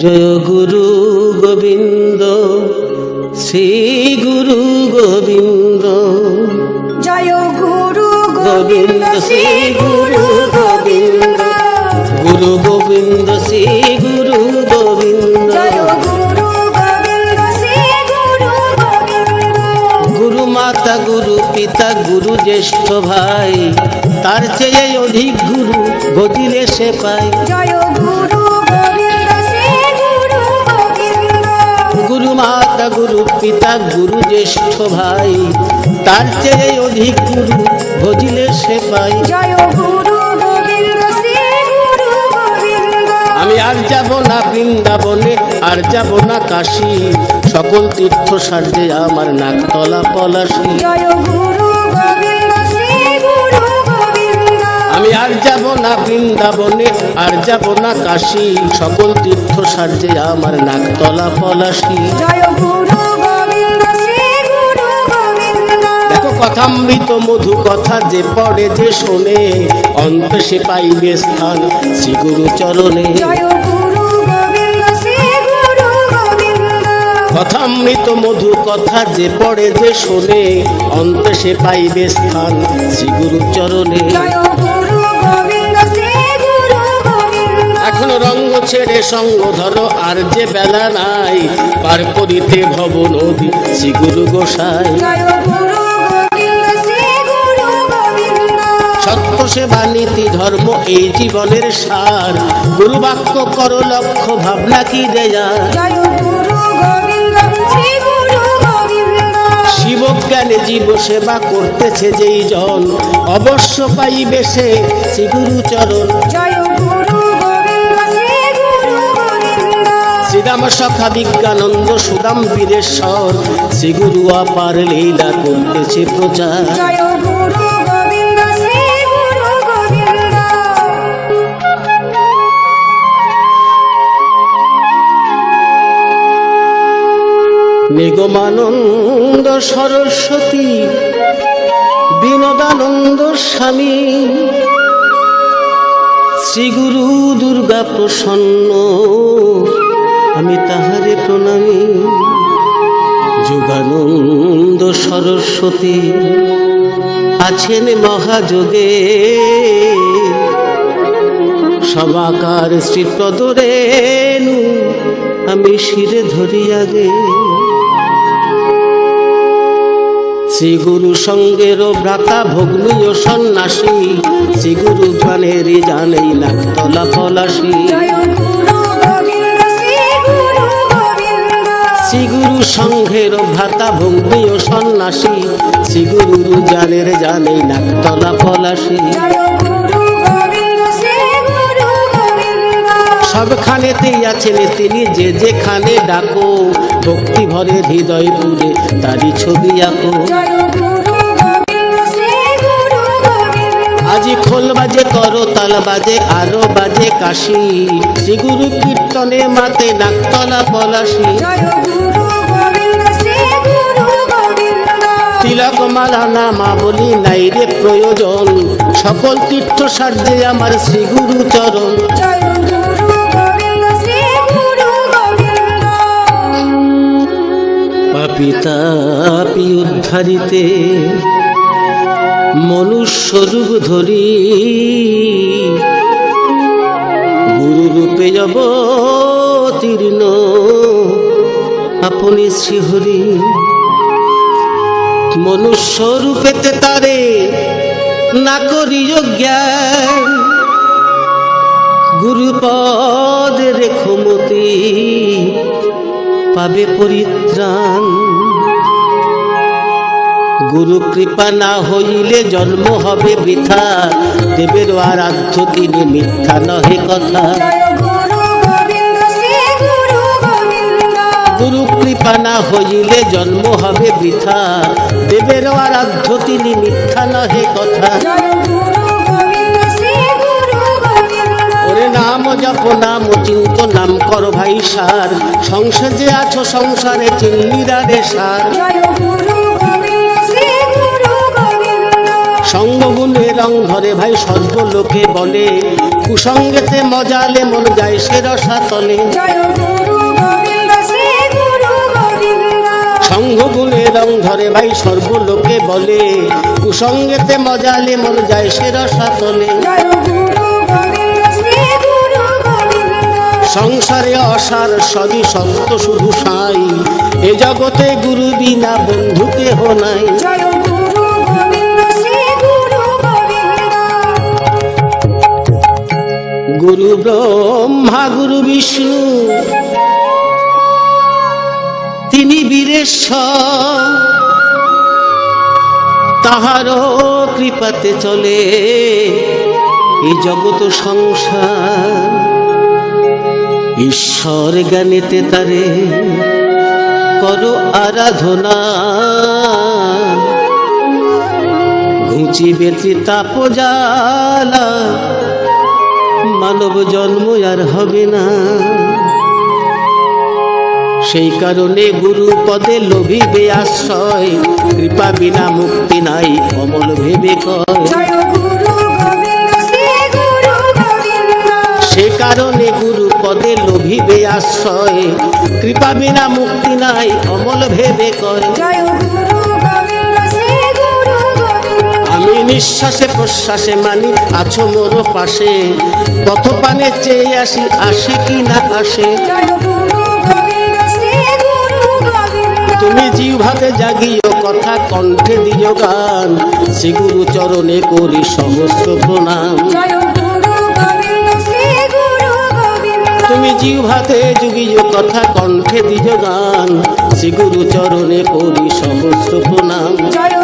জয় গুরু গোবিন্দ শ্রী গুরু গোবিন্দ। জয় গুরু গোবিন্দ শ্রী গুরু গোবিন্দ। গুরু গোবিন্দ শ্রী গুরু গোবিন্দ। গুরু গোবিন্দ শ্রী গুরু গোবিন্দ। গুরু মাতা গুরু পিতা গুরু জ্যেষ্ঠ ভাই তার চেয়ে অধিক গুরু গদিলে সে পায়। জয় গুরু গুরু মাতা গুরু পিতা গুরু জ্যেষ্ঠ ভাই তার চেয়ে অধিক গুরু ভজিলে সে পাই। আমি আর যাব না বৃন্দাবনে আর যাব না কাশী। সকল তীর্থ সার্জে আমার নাকতলা পলাশি। জয় গুরু না বৃন্দাবনে আর যাব না কাশী। সকল তীর্থ সার্জে আমার নাকতলা পলাশি। জয় গুরু গোবিন্দ শ্রী গুরু গোবিন্দ। দেখো কথামৃত মধু কথা যে পড়ে যে শোনে অন্ত সে পাইবে স্থান শ্রী গুরু চরণে। জয় গুরু গোবিন্দ শ্রী গুরু গোবিন্দ। কথামৃত মধু কথা যে পড়ে যে শোনে অন্ত সে পাইবে স্থান শ্রী গুরু চরণে। জয় এখন রঙ্গ ছেড়ে সঙ্গ ধরো আর যে বেলা নাই পার করিতে ভব নদী শ্রী গুরু গোসাই। সেবা নীতি ধর্ম এই জীবনের সার। গুরু বাক্য কর লক্ষ্য ভাবনা কি দেয়া? শিবজ্ঞানে জীব সেবা করতেছে যেই জন। অবশ্য পাইবে সে শ্রী গুরু শ্রীরাম সখা বিজ্ঞানন্দ সুদাম বীরেশ্বর শ্রী গুরু অপার লীলা করতেছে প্রচার। নিগমানন্দ সরস্বতী বিনোদানন্দ স্বামী শ্রীগুরু দুর্গা প্রসন্ন আমি তাহারে প্রণামী। যোগানন্দ সরস্বতী, আছেন মহাযোগে। সবাকার শ্রীপদরেণু আমি শিরে ধরিয়া গে শ্রী গুরু সঙ্গের ভ্রাতা ভগ্নীয় সন্ন্যাসী শ্রী গুরু জ্ঞানের জানেই নাকতলা পলাশী সংঘের ভ্রাতা ভগ্নীয় সন্ন্যাসী। শ্রী গুরু জানের জানেই নাকতলা পলাশী। সবখানেতেই আছেন তিনি যে যেখানে ডাকো। ভক্তি ভরে হৃদয় পুরে তারই ছবি আঁকো। আজি খোল বাজে, করো তাল বাজে, আরও বাজে কাশি। শ্রী গুরু কীর্তনে মাতে নাকতলা পলাশি। তিলক মালা নামা বলি নাই রে প্রয়োজন। সকল তীর্থ সার্জে আমার শ্রী গুরু চরণ। পাপিতাপি উদ্ধারিতে মনুষ্যরূপ ধরি। গুরু রূপে অবতীর্ণ আপনি শ্রীহরি। মনুষ্য রূপেতে তারে না করিও জ্ঞান। গুরুপদে রেখমতি পাবে পরিত্রাণ। গুরু কৃপা না হইলে জন্ম হবে বৃথা। দেবের আরাধ্য তিনি মিথ্যা নহে কথা। গুরু কৃপা না হইলে জন্ম হবে বৃথা। দেবের আরাধ্য তিনি মিথ্যা নহে কথা। নাম জপ, নাম চিন্ত, নাম কর ভাই সার। সংসারে আছো, সংসারে চিল্লিরা রে সার। গোবিন্দ সঙ্গগুণে রং ধরে ভাই সর্বলোকে বলে। কুসঙ্গেতে মজালে মন যায় সে রসাতলে। জয় ধরে ভাই সর্বলোকে বলে কুসঙ্গেতে মজালে মন যায় সে গোবিন্দ সংসারে অসার সবই সত্য শুধু সাই, এ জগতে গুরু বিনা বন্ধু কেহ নাই। গুরু ব্রহ্মা, গুরু বিষ্ণু, তিনি বীরেশ্বর। তাহারও কৃপাতে চলে। এই জগত সংসার ঈশ্বর জ্ঞানেতে তারে করো আরাধনা। ঘুচিবে তাপ জ্বালা মানব জন্ম আর হবে না। সেই কারণে গুরু পদে লোভিবে আশ্রয় কৃপা বিনা মুক্তি নাই অমল ভেবে কয় সে কারণে গুরু পদে লোভিবে আশ্রয় কৃপা বিনা মুক্তি নাই অমল ভেবে কয় আমি নিঃশ্বাসে প্রশ্বাসে মানি আছো মোর পাশে পথ পানে চেয়ে আসি আসে কি না আসে। তুমি জিহ্বাতে জাগিও কথা কণ্ঠে দিও গান। শ্রী গুরু চরণে করি সমস্ত প্রণাম। তুমি জিহ্বাতে জুগিও কথা কণ্ঠে দিও গান। শ্রী গুরু চরণে করি সমস্ত প্রণাম। জয়